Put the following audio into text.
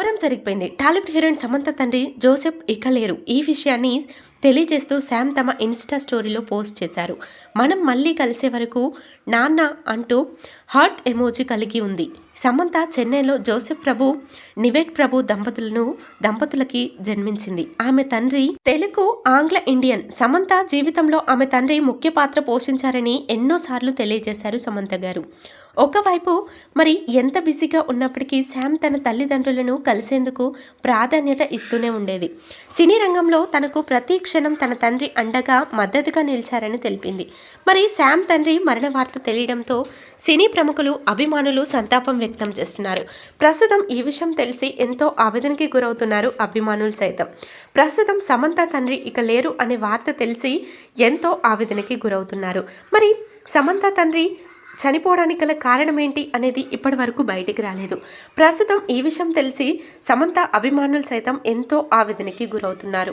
ఘోరం జరిగిపోయింది. టాలీవుడ్ హీరోయిన్ సమంత తండ్రి జోసెఫ్ ఇక లేరు ఈ విషయాన్ని తెలియజేస్తూ శామ్ తమ ఇన్స్టా స్టోరీలో పోస్ట్ చేశారు. మనం మళ్ళీ కలిసే వరకు నాన్న అంటూ హార్ట్ ఎమోజీ కలిగి ఉంది. సమంత చెన్నైలో జోసెఫ్ ప్రభు నివేట్ ప్రభు దంపతులను దంపతులకి జన్మించింది. ఆమె తండ్రి తెలుగు ఆంగ్ల ఇండియన్. సమంత జీవితంలో ఆమె తండ్రి ముఖ్య పాత్ర పోషించారని ఎన్నోసార్లు తెలియజేశారు సమంత గారు. ఒకవైపు మరి ఎంత బిజీగా ఉన్నప్పటికీ శామ్ తన తల్లిదండ్రులను కలిసేందుకు ప్రాధాన్యత ఇస్తూనే ఉండేది. సినీ రంగంలో తనకు ప్రతి క్షణం తన తండ్రి అండగా మద్దతుగా నిలిచారని తెలిపింది. మరి శామ్ తండ్రి మరణ వార్త తెలియడంతో సినీ ప్రముఖులు అభిమానులు సంతాపం వ్యక్తం చేస్తున్నారు. ప్రస్తుతం ఈ విషయం తెలిసి ఎంతో ఆవేదనకి గురవుతున్నారు అభిమానులు సైతం. ప్రస్తుతం సమంత తండ్రి ఇక లేరు అనే వార్త తెలిసి ఎంతో ఆవేదనకి గురవుతున్నారు. మరి సమంత తండ్రి చనిపోవడానికి గల కారణం ఏంటి అనేది ఇప్పటి వరకు బయటికి రాలేదు. ప్రస్తుతం ఈ విషయం తెలిసి సమంత అభిమానులు సైతం ఎంతో ఆవేదనకి గురవుతున్నారు.